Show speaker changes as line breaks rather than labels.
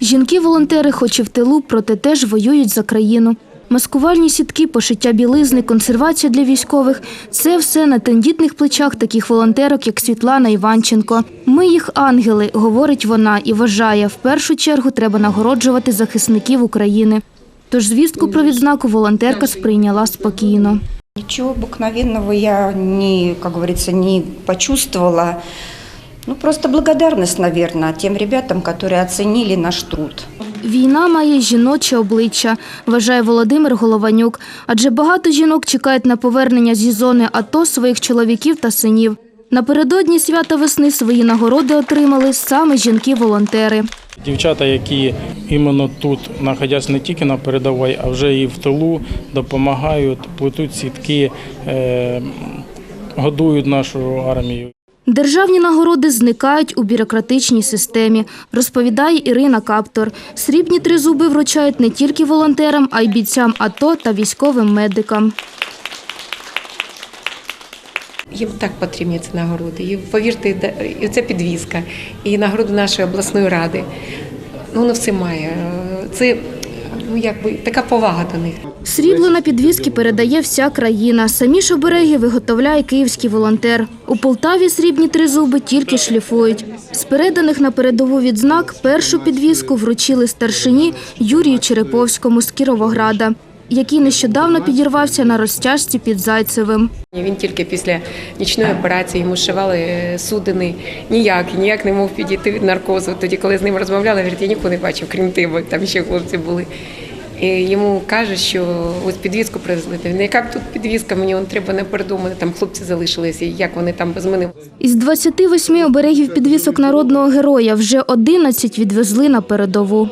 Жінки-волонтери, хоч і в тилу, проте теж воюють за країну. Маскувальні сітки, пошиття білизни, консервація для військових – це все на тендітних плечах таких волонтерок, як Світлана Іванченко. Ми їх ангели, говорить вона, і вважає, в першу чергу треба нагороджувати захисників України. Тож звістку про відзнаку волонтерка сприйняла спокійно.
Ничего обыкновенного я не, как говорится, не почувствовала. Ну, просто благодарность, наверное, тем ребятам, которые оценили наш труд.
Війна має жіноче обличчя, вважає Володимир Голованюк. Адже багато жінок чекають на повернення зі зони АТО своїх чоловіків та синів. Напередодні свята весни свої нагороди отримали саме жінки-волонтери.
Дівчата, які іменно тут, знаходясь не тільки на передовій, а вже і в тилу, допомагають, плетуть сітки, е, годують нашу армію.
Державні нагороди зникають у бюрократичній системі, розповідає Ірина Каптор. Срібні тризуби вручають не тільки волонтерам, а й бійцям АТО та військовим медикам.
Їм так потрібні ці нагороди. І повірте, і це підвізка, і нагороду нашої обласної ради. Ну, воно все має. Це ну, якби така повага до них.
Срібло на підвіски передає вся країна. Самі ж обереги виготовляє київський волонтер. У Полтаві срібні тризуби тільки шліфують. З переданих на передову відзнак першу підвіску вручили старшині Юрію Череповському з Кіровограда, який нещодавно підірвався на розтяжці під Зайцевим.
Він тільки після нічної операції йому зшивали е, судини. Ніяк, ніяк не мог підійти від наркозу. Тоді, коли з ним розмовляли, говорить, я нікого не бачив, крім тебе, там ще хлопці були. І йому кажуть, що ось підвізку привезли. Він, яка б тут підвізка, мені он треба напереду, у мене там хлопці залишилися, як вони там без мене.
Із 28 оберегів підвісок народного героя вже 11 відвезли на передову.